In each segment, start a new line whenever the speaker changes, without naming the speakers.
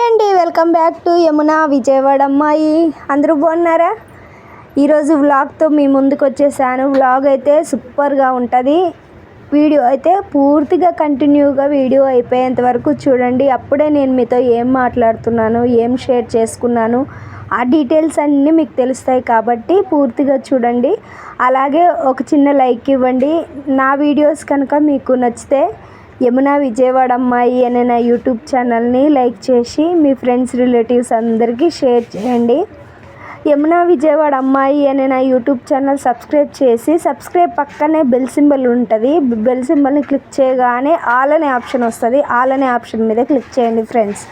Hi అండి welcome back to Yamuna Vijayawada అమ్మాయి. అందరూ బాగున్నారా? ఈరోజు వ్లాగ్తో మీ ముందుకు వచ్చేసాను. వ్లాగ్ అయితే సూపర్గా ఉంటుంది. వీడియో అయితే పూర్తిగా కంటిన్యూగా వీడియో అయిపోయేంత వరకు చూడండి. అప్పుడే నేను మీతో ఏం మాట్లాడుతున్నాను ఏం షేర్ చేసుకున్నాను ఆ డీటెయిల్స్ అన్నీ మీకు తెలుస్తాయి కాబట్టి పూర్తిగా చూడండి. అలాగే ఒక చిన్న లైక్ ఇవ్వండి. నా వీడియోస్ కనుక మీకు నచ్చితే యమున విజయవాడ అమ్మాయి అనే నా యూట్యూబ్ ఛానల్ని లైక్ చేసి మీ ఫ్రెండ్స్ రిలేటివ్స్ అందరికీ షేర్ చేయండి. యమున విజయవాడ అమ్మాయి అనే నా యూట్యూబ్ ఛానల్ సబ్స్క్రైబ్ చేసి సబ్స్క్రైబ్ పక్కనే బెల్ సింబల్ ఉంటుంది. బెల్ సింబల్ని క్లిక్ చేయగానే ఆల్ అనే ఆప్షన్ వస్తుంది. ఆల్ అనే ఆప్షన్ మీద క్లిక్ చేయండి ఫ్రెండ్స్.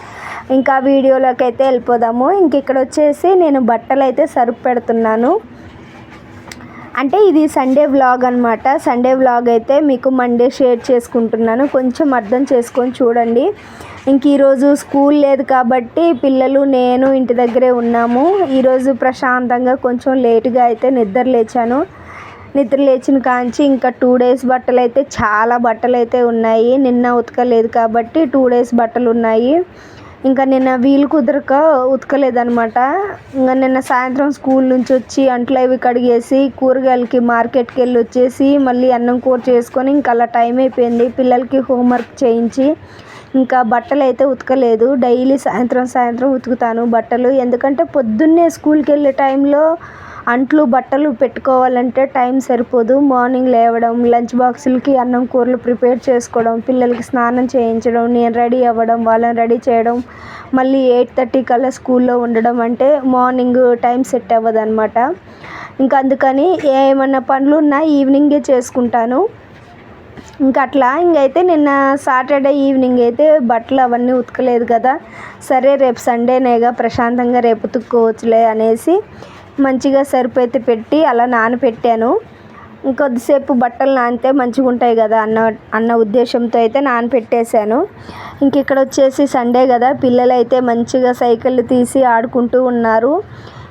ఇంకా వీడియోలోకి అయితే వెళ్ళిపోదాము. ఇంక ఇక్కడ వచ్చేసి నేను బట్టలు అయితే సరుపు పెడుతున్నాను. అంటే ఇది సండే వ్లాగ్ అనమాట సండే వ్లాగ్ అయితే మీకు మండే షేర్ చేసుకుంటున్నాను. కొంచెం అర్థం చేసుకొని చూడండి. ఇంక ఈరోజు స్కూల్ లేదు కాబట్టి పిల్లలు నేను ఇంటి దగ్గరే ఉన్నాము. ఈరోజు ప్రశాంతంగా కొంచెం లేటుగా అయితే నిద్ర లేచాను. నిద్ర లేచిన కాంచి ఇంకా టూ డేస్ బట్టలు అయితే చాలా బట్టలు అయితే ఉన్నాయి. నిన్న ఉతకలేదు కాబట్టి టూ డేస్ బట్టలు ఉన్నాయి. ఇంకా నిన్న వీలు కుదరక ఉతకలేదనమాట ఇంకా నిన్న సాయంత్రం స్కూల్ నుంచి వచ్చి అంట్లు అవి కడిగేసి కూరగాయలకి మార్కెట్కి వెళ్ళి వచ్చేసి మళ్ళీ అన్నం కూర చేసుకొని ఇంకా అలా టైం అయిపోయింది. పిల్లలకి హోంవర్క్ చేయించి ఇంకా బట్టలు అయితే ఉతకలేదు. డైలీ సాయంత్రం సాయంత్రం ఉతుకుతాను బట్టలు. ఎందుకంటే పొద్దున్నే స్కూల్కి వెళ్ళే టైంలో అంట్లు బట్టలు పెట్టుకోవాలంటే టైం సరిపోదు. మార్నింగ్ లేవడం లంచ్ బాక్సులకి అన్నం కూరలు ప్రిపేర్ చేసుకోవడం పిల్లలకి స్నానం చేయించడం నేను రెడీ అవ్వడం వాళ్ళని రెడీ చేయడం మళ్ళీ ఎయిట్ థర్టీ కల్లా స్కూల్లో ఉండడం అంటే మార్నింగ్ టైం సెట్ అవ్వదు అనమాట ఇంకా అందుకని ఏమన్నా పనులు ఉన్నా ఈవినింగే చేసుకుంటాను. ఇంకా అట్లా ఇంకైతే నిన్న సాటర్డే ఈవినింగ్ అయితే బట్టలు అవన్నీ ఉతకలేదు కదా. సరే రేపు సండేనేగా ప్రశాంతంగా రేపు ఉతుక్కోవచ్చులే అనేసి మంచిగా సర్ఫ్ అయితే పెట్టి అలా నానపెట్టాను. ఇంకొద్దిసేపు బట్టలు నానితే మంచిగా ఉంటాయి కదా అన్న అన్న ఉద్దేశంతో అయితే నానపెట్టేశాను. ఇంక ఇక్కడ వచ్చేసి సండే కదా పిల్లలు అయితే మంచిగా సైకిళ్ళు తీసి ఆడుకుంటూ ఉన్నారు.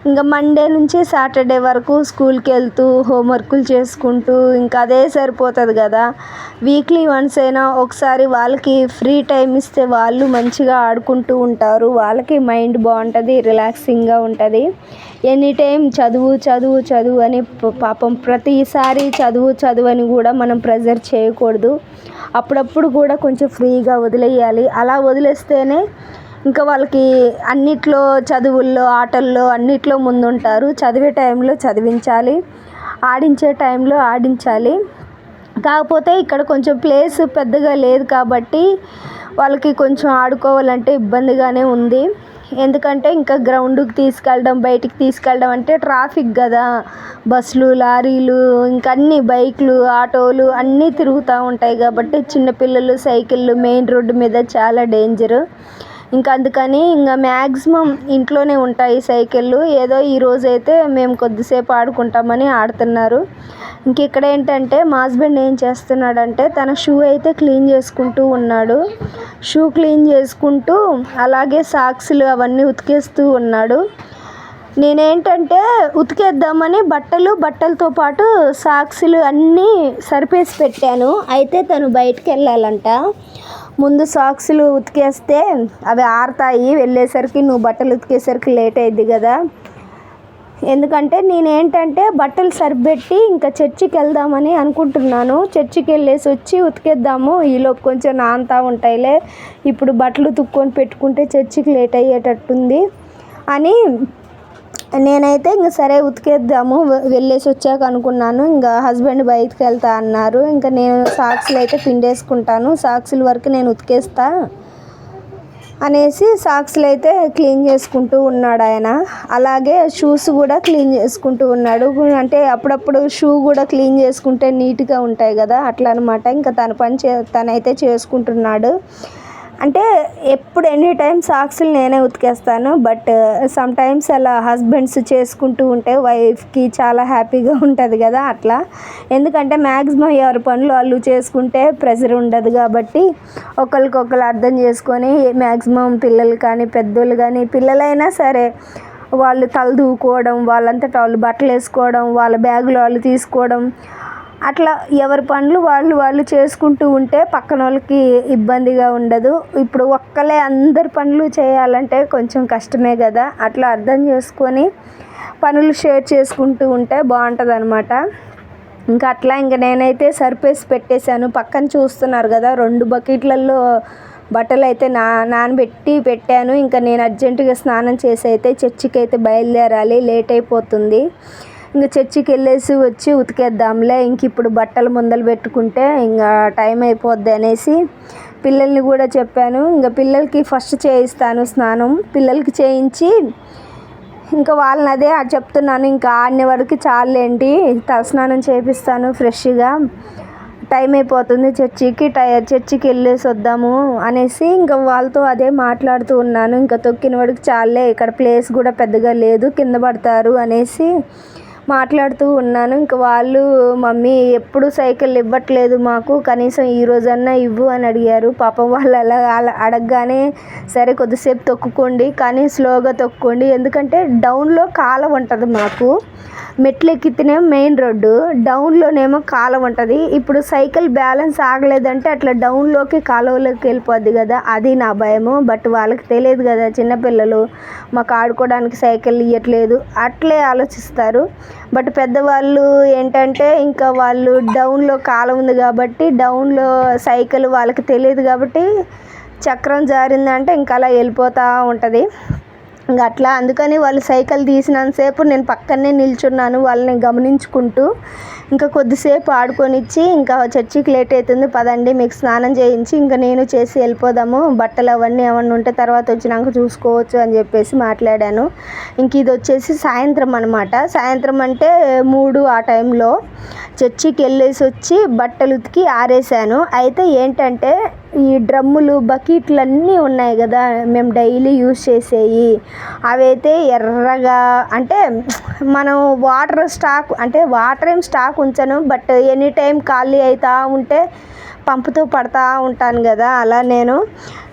ఇంకా మండే నుంచి సాటర్డే వరకు స్కూల్కి వెళ్తూ హోంవర్కులు చేసుకుంటూ ఇంకా అదే సరిపోతుంది కదా. వీక్లీ వన్స్ అయినా ఒకసారి వాళ్ళకి ఫ్రీ టైం ఇస్తే వాళ్ళు మంచిగా ఆడుకుంటూ ఉంటారు. వాళ్ళకి మైండ్ బాగుంటుంది రిలాక్సింగ్గా ఉంటుంది. ఎనీ టైం చదువు చదువు చదువు అని పాపం ప్రతిసారి చదువు చదువు అని కూడా మనం ప్రెజర్ చేయకూడదు. అప్పుడప్పుడు కూడా కొంచెం ఫ్రీగా వదిలేయాలి. అలా వదిలేస్తేనే ఇంకా వాళ్ళకి అన్నిట్లో చదువుల్లో ఆటల్లో అన్నిట్లో ముందుంటారు. చదివే టైంలో చదివించాలి. ఆడించే టైంలో ఆడించాలి. కాకపోతే ఇక్కడ కొంచెం ప్లేస్ పెద్దగా లేదు కాబట్టి వాళ్ళకి కొంచెం ఆడుకోవాలంటే ఇబ్బందిగానే ఉంది. ఎందుకంటే ఇంకా గ్రౌండ్కి తీసుకెళ్ళడం బయటికి తీసుకెళ్ళడం అంటే ట్రాఫిక్ కదా. బస్సులు లారీలు ఇంకా అన్ని బైక్లు ఆటోలు అన్నీ తిరుగుతూ ఉంటాయి కాబట్టి చిన్నపిల్లలు సైకిళ్ళు మెయిన్ రోడ్డు మీద చాలా డేంజరు. ఇంకా అందుకని ఇంకా మ్యాక్సిమం ఇంట్లోనే ఉంటాయి సైకిళ్ళు. ఏదో ఈరోజు అయితే మేము కొద్దిసేపు ఆడుకుంటామని ఆడుతున్నారు. ఇంక ఇక్కడ ఏంటంటే మా హస్బెండ్ ఏం చేస్తున్నాడంటే తన షూ అయితే క్లీన్ చేసుకుంటూ ఉన్నాడు. షూ క్లీన్ చేసుకుంటూ అలాగే సాక్స్లు అవన్నీ ఉతికేస్తూ ఉన్నాడు. నేనేంటంటే ఉతికేద్దామని బట్టలు బట్టలతో పాటు సాక్స్లు అన్నీ సరిపేసి పెట్టాను. అయితే తను బయటికి వెళ్ళాలంట ముందు సాక్స్లు ఉతికేస్తే అవి ఆరుతాయి. వెళ్ళేసరికి నువ్వు బట్టలు ఉతికేసరికి లేట్ అయింది కదా. ఎందుకంటే నేనేంటంటే బట్టలు సరిపెట్టి ఇంకా చర్చికి వెళ్దామని అనుకుంటున్నాను. చర్చికి వెళ్ళేసి వచ్చి ఉతికేద్దాము. ఈలోపు కొంచెం నానుతూ ఉంటాయిలే. ఇప్పుడు బట్టలు ఉతుక్కొని పెట్టుకుంటే చర్చికి లేట్ అయ్యేటట్టుంది అని నేనైతే ఇంక సరే ఉతికేద్దాము వెళ్ళేసి వచ్చాక అనుకున్నాను. ఇంకా హస్బెండ్ బయటకు వెళ్తా అన్నారు. ఇంకా నేను సాక్స్లు అయితే పిండేసుకుంటాను. సాక్స్ల వరకు నేను ఉతికేస్తా అనేసి సాక్స్లు అయితే క్లీన్ చేసుకుంటూ ఉన్నాడు ఆయన. అలాగే షూస్ కూడా క్లీన్ చేసుకుంటూ ఉన్నాడు. అంటే అప్పుడప్పుడు షూ కూడా క్లీన్ చేసుకుంటే నీట్గా ఉంటాయి కదా అట్లా అనమాట ఇంకా తన పని చే తనైతే చేసుకుంటున్నాడు. అంటే ఎప్పుడు ఎనీ టైమ్ సాక్స్లు నేనే ఉతికేస్తాను బట్ సమ్ టైమ్స్ అలా హస్బెండ్స్ చేసుకుంటూ ఉంటే వైఫ్కి చాలా హ్యాపీగా ఉంటుంది కదా అట్లా. ఎందుకంటే మ్యాక్సిమం ఎవరి పనులు వాళ్ళు చేసుకుంటే ప్రెషర్ ఉండదు కాబట్టి ఒకరికొకరు అర్థం చేసుకొని మ్యాక్సిమం పిల్లలు కానీ పెద్దోళ్ళు కానీ పిల్లలైనా సరే వాళ్ళు తల దూకోవడం వాళ్ళంతటా వాళ్ళు బట్టలు వేసుకోవడం వాళ్ళ బ్యాగులు వాళ్ళు తీసుకోవడం అట్లా ఎవరి పనులు వాళ్ళు వాళ్ళు చేసుకుంటూ ఉంటే పక్కన వాళ్ళకి ఇబ్బందిగా ఉండదు. ఇప్పుడు ఒక్కలే అందరి పనులు చేయాలంటే కొంచెం కష్టమే కదా. అట్లా అర్థం చేసుకొని పనులు షేర్ చేసుకుంటూ ఉంటే బాగుంటుంది అనమాట ఇంకా అట్లా ఇంకా నేనైతే సర్పేసి పెట్టేశాను. పక్కన చూస్తున్నారు కదా రెండు బకెట్లలో బట్టలు అయితే నా నానబెట్టి పెట్టాను. ఇంకా నేను అర్జెంటుగా స్నానం చేసి అయితే చర్చికి అయితే బయలుదేరాలి. లేట్ అయిపోతుంది. ఇంకా చర్చికి వెళ్ళేసి వచ్చి ఉతికేద్దాంలే ఇంక ఇప్పుడు బట్టలు ముందలు పెట్టుకుంటే ఇంకా టైం అయిపోద్ది అనేసి పిల్లల్ని కూడా చెప్పాను. ఇంకా పిల్లలకి ఫస్ట్ చేయిస్తాను స్నానం. పిల్లలకి చేయించి ఇంకా వాళ్ళని అదే చెప్తున్నాను ఇంకా ఆడిన వరకు చాలేంటి తలస్నానం చేపిస్తాను ఫ్రెష్గా. టైం అయిపోతుంది చర్చికి టై చర్చికి వెళ్ళేసి వద్దాము అనేసి ఇంకా వాళ్ళతో అదే మాట్లాడుతూ ఉన్నాను. ఇంకా తొక్కిన వాడికి చాలే ఇక్కడ ప్లేస్ కూడా పెద్దగా లేదు కింద పడతారు అనేసి మాట్లాడుతూ ఉన్నాను. ఇంకా వాళ్ళు మమ్మీ ఎప్పుడు సైకిల్ ఇవ్వట్లేదు మాకు కనీసం ఈ రోజన్నా ఇవ్వు అని అడిగారు. పాపం వాళ్ళు అలా అలా అడగగానే సరే కొద్దిసేపు తొక్కుకోండి కానీ స్లోగా తొక్కుకోండి. ఎందుకంటే డౌన్లో కాలం ఉంటుంది మాకు. మెట్లు ఎక్కితేనే మెయిన్ రోడ్డు. డౌన్లోనేమో కాలం ఉంటుంది. ఇప్పుడు సైకిల్ బ్యాలెన్స్ ఆగలేదంటే అట్లా డౌన్లోకి కాలువలోకి వెళ్ళిపోద్ది కదా. అది నా భయము. బట్ వాళ్ళకి తెలియదు కదా చిన్నపిల్లలు మాకు ఆడుకోవడానికి సైకిల్ ఇవ్వట్లేదు అట్లే ఆలోచిస్తారు. బట్ పెద్దవాళ్ళు ఏంటంటే ఇంకా వాళ్ళు డౌన్లో కాలం ఉంది కాబట్టి డౌన్లో సైకిల్ వాళ్ళకి తెలియదు కాబట్టి చక్రం జారిందంటే ఇంకా అలా వెళ్ళిపోతూ ఉంటుంది. ఇంకా అట్లా అందుకని వాళ్ళు సైకిల్ తీసినంతసేపు నేను పక్కనే నిల్చున్నాను వాళ్ళని గమనించుకుంటూ. ఇంకా కొద్దిసేపు ఆడుకొనిచ్చి ఇంకా చర్చికి లేట్ అవుతుంది పదండి మీకు స్నానం చేయించి ఇంకా నేను చేసి వెళ్ళిపోదాము బట్టలు అవన్నీ ఏమన్నా ఉంటే తర్వాత వచ్చినాక చూసుకోవచ్చు అని చెప్పేసి మాట్లాడాను. ఇంక ఇది వచ్చేసి సాయంత్రం అనమాట సాయంత్రం అంటే మూడు ఆ టైంలో చర్చికి వెళ్ళేసి వచ్చి బట్టలు ఉతికి ఆరేసాను. అయితే ఏంటంటే ఈ డ్రమ్ములు బకెట్లు అన్నీ ఉన్నాయి కదా మేము డైలీ యూజ్ చేసేవి అవైతే ఎర్రగా అంటే మనం వాటర్ స్టాక్ అంటే వాటర్ ఏం స్టాక్ ఉంచను బట్ ఎనీ టైం ఖాళీ అవుతూ ఉంటే పంపుతూ పడతా ఉంటాను కదా అలా నేను.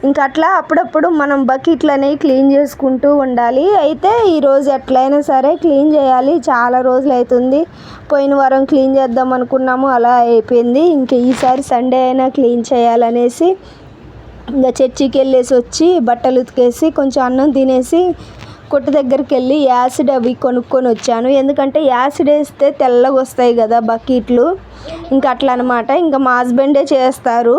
ఇంకా అట్లా అప్పుడప్పుడు మనం బకెట్లు అనేవి క్లీన్ చేసుకుంటూ ఉండాలి. అయితే ఈరోజు ఎట్లయినా సరే క్లీన్ చేయాలి. చాలా రోజులు అవుతుంది పోయిన వారం క్లీన్ చేద్దాం అనుకున్నాము అలా అయిపోయింది. ఇంకా ఈసారి సండే అయినా క్లీన్ చేయాలనేసి ఇంకా చర్చికి వెళ్ళేసి వచ్చి బట్టలు ఉతికేసి కొంచెం అన్నం తినేసి కొట్టు దగ్గరికి వెళ్ళి యాసిడ్ అవి కొనుక్కొని వచ్చాను. ఎందుకంటే యాసిడ్ వేస్తే తెల్లగా వస్తాయి కదా బకెట్లు. ఇంకా అట్లా అనమాట ఇంకా మా హస్బెండే చేస్తారు.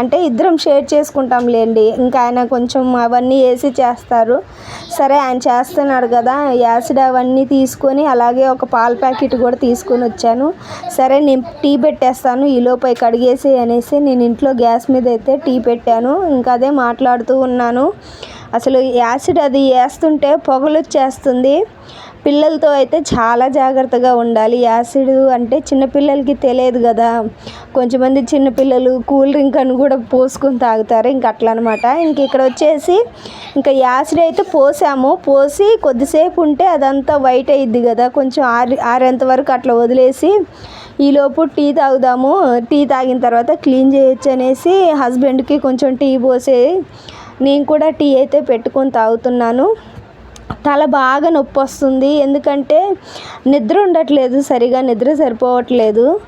అంటే ఇద్దరం షేర్ చేసుకుంటాం లేండి ఇంకా ఆయన కొంచెం అవన్నీ వేసి చేస్తారు. సరే ఆయన చేస్తున్నాడు కదా. యాసిడ్ అవన్నీ తీసుకొని అలాగే ఒక పాల ప్యాకెట్ కూడా తీసుకొని వచ్చాను. సరే నేను టీ పెట్టేస్తాను. ఈలోపు కడిగేసి అనేసి నేను ఇంట్లో గ్యాస్ మీద అయితే టీ పెట్టాను. ఇంకా అదే మాట్లాడుతూ ఉన్నాను. అసలు యాసిడ్ అది వేస్తుంటే పొగలు వచ్చేస్తుంది పిల్లలతో అయితే చాలా జాగ్రత్తగా ఉండాలి. యాసిడ్ అంటే చిన్నపిల్లలకి తెలియదు కదా. కొంచెమంది చిన్నపిల్లలు కూల్ డ్రింక్ అని కూడా పోసుకొని తాగుతారు. ఇంక అట్లా అనమాట ఇంక ఇక్కడ వచ్చేసి ఇంకా యాసిడ్ అయితే పోసాము. పోసి కొద్దిసేపు ఉంటే అదంతా వైట్ అయ్యిద్ది కదా. కొంచెం ఆరి ఆరేంత వరకు అట్లా వదిలేసి ఈలోపు టీ తాగుదాము. టీ తాగిన తర్వాత క్లీన్ చేయొచ్చు అనేసి హస్బెండ్కి కొంచెం టీ పోసే నేను కూడా టీ అయితే పెట్టుకొని తాగుతున్నాను. తల బాగా నొప్పి వస్తుంది. ఎందుకంటే నిద్ర ఉండట్లేదు సరిగా నిద్ర సరిపోవట్లేదు.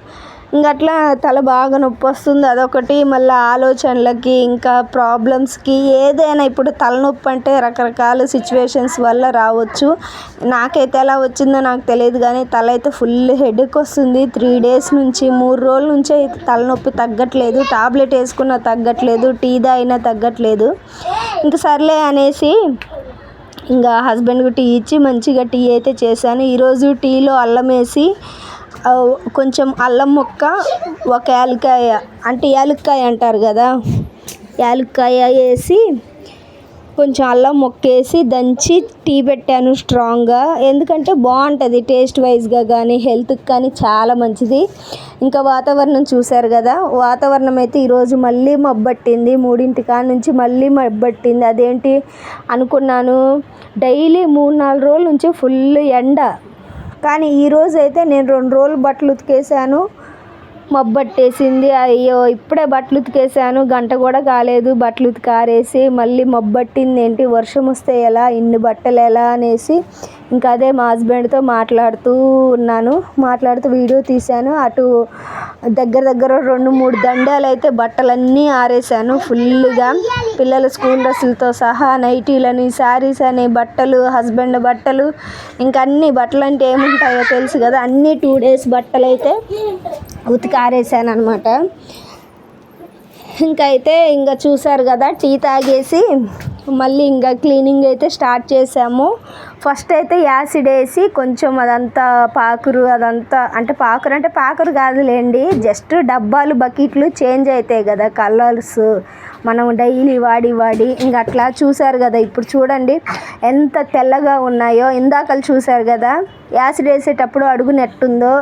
ఇంకా అట్లా తల బాగా నొప్పి వస్తుంది. అదొకటి. మళ్ళీ ఆలోచనలకి ఇంకా ప్రాబ్లమ్స్కి ఏదైనా ఇప్పుడు తలనొప్పి అంటే రకరకాల సిచ్యువేషన్స్ వల్ల రావచ్చు. నాకైతే ఎలా వచ్చిందో నాకు తెలియదు కానీ తల అయితే ఫుల్ హెడేక్ వస్తుంది. త్రీ డేస్ నుంచి మూడు రోజుల నుంచి అయితే తలనొప్పి తగ్గట్లేదు. టాబ్లెట్ వేసుకున్నా తగ్గట్లేదు. టీ తాగినా తగ్గట్లేదు. ఇంక సర్లే అనేసి ఇంకా హస్బెండ్కి టీ ఇచ్చి మంచిగా టీ అయితే చేశాను. ఈరోజు టీలో అల్లం వేసి కొంచెం అల్లం ముక్క ఒక యాలక్కాయ అంటే యాలక్కాయ అంటారు కదా యాలక్కాయ వేసి కొంచెం అల్లం మొక్కేసి దంచి టీ పెట్టాను స్ట్రాంగ్గా. ఎందుకంటే బాగుంటుంది టేస్ట్ వైజ్గా కానీ హెల్త్కి కానీ చాలా మంచిది. ఇంకా వాతావరణం చూశారు కదా వాతావరణం అయితే ఈరోజు మళ్ళీ మబ్బట్టింది. మూడింటి కాడ నుంచి మళ్ళీ మబ్బట్టింది. అదేంటి అనుకున్నాను డైలీ మూడు నాలుగు రోజుల నుంచి ఫుల్ ఎండ. కానీ ఈరోజు అయితే నేను రెండు రోజులు బట్టలు ఉతికేసాను మబ్బట్టేసింది. అయ్యో ఇప్పుడే బట్టలు ఉతికేసాను గంట కూడా కాలేదు. బట్టలు ఉతికి ఆరేసి మళ్ళీ మబ్బట్టింది ఏంటి వర్షం వస్తే ఎలా? ఇన్ని బట్టలు ఎలా? అనేసి ఇంకా అదే మా హస్బెండ్తో మాట్లాడుతూ ఉన్నాను. మాట్లాడుతూ వీడియో తీశాను. అటు దగ్గర దగ్గర రెండు మూడు దండాలు అయితే బట్టలన్నీ ఆరేసాను ఫుల్గా పిల్లల స్కూల్ డ్రెస్సులతో సహా నైటీలని శారీస్ అని బట్టలు హస్బెండ్ బట్టలు ఇంకా అన్ని బట్టలు అంటే ఏముంటాయో తెలుసు కదా. అన్ని టూ డేస్ బట్టలు అయితే ఉతికి ఆరేసాను అనమాట ఇంకైతే అయితే ఇంకా చూసారు కదా టీ తాగేసి మళ్ళీ ఇంకా క్లీనింగ్ అయితే స్టార్ట్ చేసాము ఫస్ట్ అయితే యాసిడ్ వేసి కొంచెం అదంతా పాకురు అదంతా అంటే పాకురు అంటే పాకురు కాదులేండి జస్ట్ డబ్బాలు బకెట్లు చేంజ్ అవుతాయి కదా కలర్స్. మనం డైలీ వాడి వాడి ఇంకా అట్లా చూసారు కదా ఇప్పుడు చూడండి ఎంత తెల్లగా ఉన్నాయో. ఇందాకలు చూసారు కదా యాసిడ్ వేసేటప్పుడు అడుగునెట్టుందో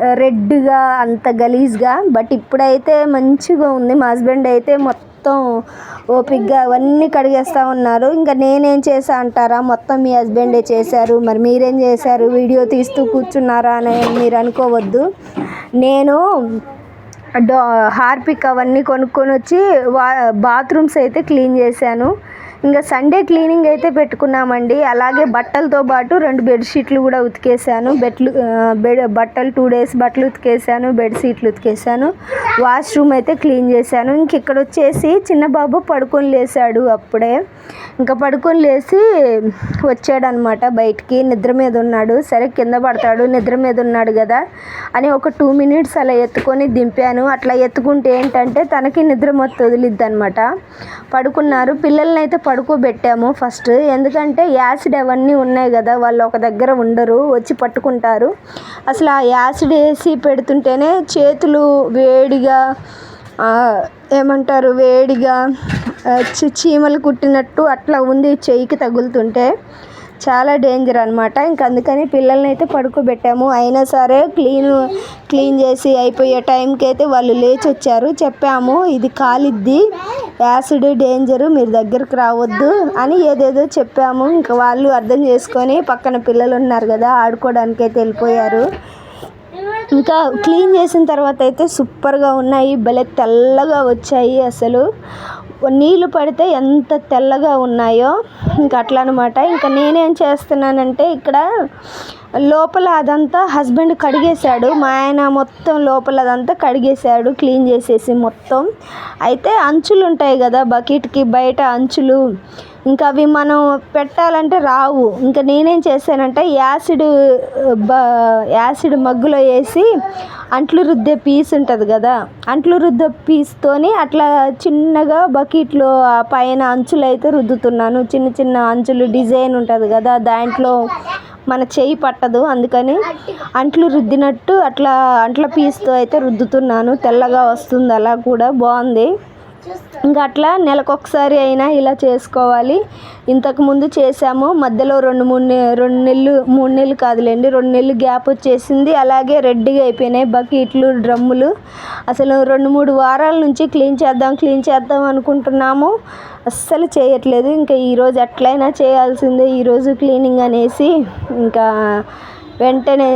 రెడ్గా అంత గలీజ్గా బట్ ఇప్పుడైతే మంచిగా ఉంది. మా హస్బెండ్ అయితే మొత్తం ఓపిక్గా అవన్నీ కడిగేస్తూ ఉన్నారు. ఇంకా నేనేం చేసా అంటారా? మొత్తం మీ హస్బెండే చేశారు. మరి మీరేం చేశారు? వీడియో తీస్తూ కూర్చున్నారా అని మీరు అనుకోవద్దు. నేను డో హార్పిక్ అవన్నీ కొనుక్కొని వచ్చి వా బాత్రూమ్స్ అయితే క్లీన్ చేశాను. ఇంకా సండే క్లీనింగ్ అయితే పెట్టుకున్నామండి. అలాగే బట్టలతో పాటు రెండు బెడ్షీట్లు కూడా ఉతికేసాను బెడ్లు బెడ్ బట్టలు టూ డేస్ బట్టలు ఉతికేసాను బెడ్షీట్లు ఉతికేసాను వాష్రూమ్ అయితే క్లీన్ చేశాను. ఇంక ఇక్కడ వచ్చేసి చిన్న బాబు పడుకొని లేసాడు అప్పుడే. ఇంకా పడుకొని లేచి వచ్చాడనమాట బయటికి. నిద్ర మీద ఉన్నాడు. సరే కింద పడతాడు. నిద్ర మీద ఉన్నాడు కదా అని ఒక టూ మినిట్స్ అలా ఎత్తుకొని దింపాను. అట్లా ఎత్తుకుంటే ఏంటంటే తనకి నిద్ర మొత్తం వదిలిద్ది అనమాట పడుకున్నారు. పిల్లల్ని అయితే పడుకోబెట్టాము ఫస్ట్. ఎందుకంటే యాసిడ్ అవన్నీ ఉన్నాయి కదా వాళ్ళు ఒక దగ్గర ఉండరు వచ్చి పట్టుకుంటారు. అసలు ఆ యాసిడ్ వేసి పెడుతుంటేనే చేతులు వేడిగా ఏమంటారు వేడిగా చీమలు కుట్టినట్టు అట్లా ఉంది చెయ్యికి తగులుతుంటే. చాలా డేంజర్ అనమాట ఇంక అందుకని పిల్లల్ని అయితే పడుకోబెట్టాము. అయినా సరే క్లీన్ క్లీన్ చేసి అయిపోయే టైంకి అయితే వాళ్ళు లేచి వచ్చారు చెప్పాము ఇది కాలిద్ది యాసిడ్ డేంజరు మీరు దగ్గరికి రావద్దు అని ఏదేదో చెప్పాము. ఇంకా వాళ్ళు అర్థం చేసుకొని పక్కన పిల్లలు ఉన్నారు కదా ఆడుకోవడానికి అయితే వెళ్ళిపోయారు. ఇంకా క్లీన్ చేసిన తర్వాత అయితే సూపర్గా ఉన్నాయి. భలే తెల్లగా వచ్చాయి అసలు. నీళ్ళు పడితే ఎంత తెల్లగా ఉన్నాయో ఇంకా అట్లా అనమాట ఇంకా నేనేం చేస్తున్నానంటే ఇక్కడ లోపల అదంతా హస్బెండ్ కడిగేశాడు. మా ఆయన మొత్తం లోపల అదంతా కడిగేశాడు క్లీన్ చేసేసి మొత్తం. అయితే అంచులు ఉంటాయి కదా బకెట్కి బయట అంచులు. ఇంకా అవి మనం పెట్టాలంటే రావు. ఇంకా నేనేం చేశానంటే యాసిడ్ బ యాసిడ్ మగ్గులో వేసి అంట్లు రుద్దే పీస్ ఉంటుంది కదా అంట్లు రుద్దే పీస్తోని అట్లా చిన్నగా బకెట్లో పైన అంచులు అయితే రుద్దుతున్నాను. చిన్న చిన్న అంచులు డిజైన్ ఉంటుంది కదా దాంట్లో. మన చేయి పట్టదు అందుకని అంట్లు రుద్దినట్టు అట్లా అంట్ల పీస్తో అయితే రుద్దుతున్నాను. తెల్లగా వస్తుంది అలా కూడా బాగుంది. ఇంకా అట్లా నెలకొకసారి అయినా ఇలా చేసుకోవాలి. ఇంతకుముందు చేసాము మధ్యలో రెండు మూడు రెండు నెలలు మూడు నెలలు కాదులేండి రెండు నెలలు గ్యాప్ వచ్చేసింది. అలాగే రెడ్డిగా అయిపోయినాయి బకెట్లు డ్రమ్ములు. అసలు రెండు మూడు వారాల నుంచి క్లీన్ చేద్దాం క్లీన్ చేద్దాం అనుకుంటున్నాము. అస్సలు చేయట్లేదు. ఇంకా ఈరోజు ఎట్లయినా చేయాల్సిందే. ఈరోజు క్లీనింగ్ అనేసి ఇంకా వెంటనే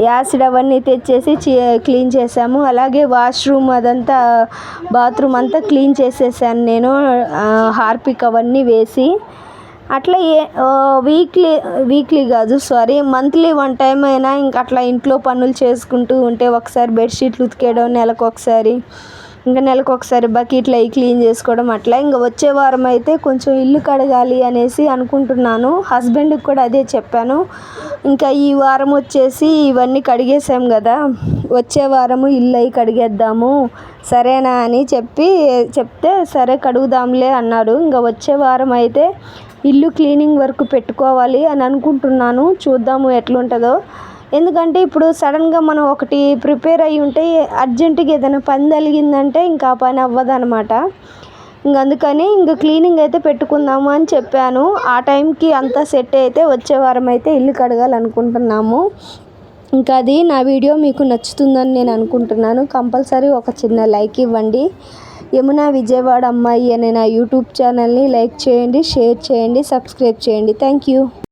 యాసిడ్ అవన్నీ తెచ్చేసి క్లీన్ చేసాము అలాగే వాష్రూమ్ అదంతా బాత్రూమ్ అంతా క్లీన్ చేసేసాను నేను. హార్పిక్ అవన్నీ వేసి. అట్లా ఏ వీక్లీ వీక్లీ కాదు సారీ మంత్లీ వన్ టైం అయినా ఇంక అట్లా ఇంట్లో పనులు చేసుకుంటూ ఉంటే ఒకసారి బెడ్షీట్లు ఉతికేయడం నెలకు ఒకసారి ఇంకా నెలకు ఒకసారి బకెట్లు అవి క్లీన్ చేసుకోవడం అట్లా. ఇంకా వచ్చే వారం అయితే కొంచెం ఇల్లు కడగాలి అనేసి అనుకుంటున్నాను. హస్బెండ్కి కూడా అదే చెప్పాను. ఇంకా ఈ వారం వచ్చేసి ఇవన్నీ కడిగేసాం కదా. వచ్చే వారము ఇల్లు అవి కడిగేద్దాము. సరేనా అని చెప్పి చెప్తే సరే కడుగుదాంలే అన్నాడు. ఇంకా వచ్చే వారం అయితే ఇల్లు క్లీనింగ్ వర్క్ పెట్టుకోవాలి అని అనుకుంటున్నాను. చూద్దాము ఎట్లుంటుందో. ఎందుకంటే ఇప్పుడు సడన్గా మనం ఒకటి ప్రిపేర్ అయ్యి ఉంటే అర్జెంటుగా ఏదైనా పని తగిలిందంటే ఇంకా ఆ పని అవ్వదు అనమాట ఇంక అందుకని ఇంక క్లీనింగ్ అయితే పెట్టుకుందాము అని చెప్పాను. ఆ టైంకి అంతా సెట్ అయితే వచ్చే వారం అయితే ఇల్లు కడగాలనుకుంటున్నాము. ఇంకా అది నా వీడియో మీకు నచ్చుతుందని నేను అనుకుంటున్నాను. కంపల్సరీ ఒక చిన్న లైక్ ఇవ్వండి. యమున విజయవాడ అమ్మాయి అనే నా యూట్యూబ్ ఛానల్ని లైక్ చేయండి షేర్ చేయండి సబ్స్క్రైబ్ చేయండి. Thank you.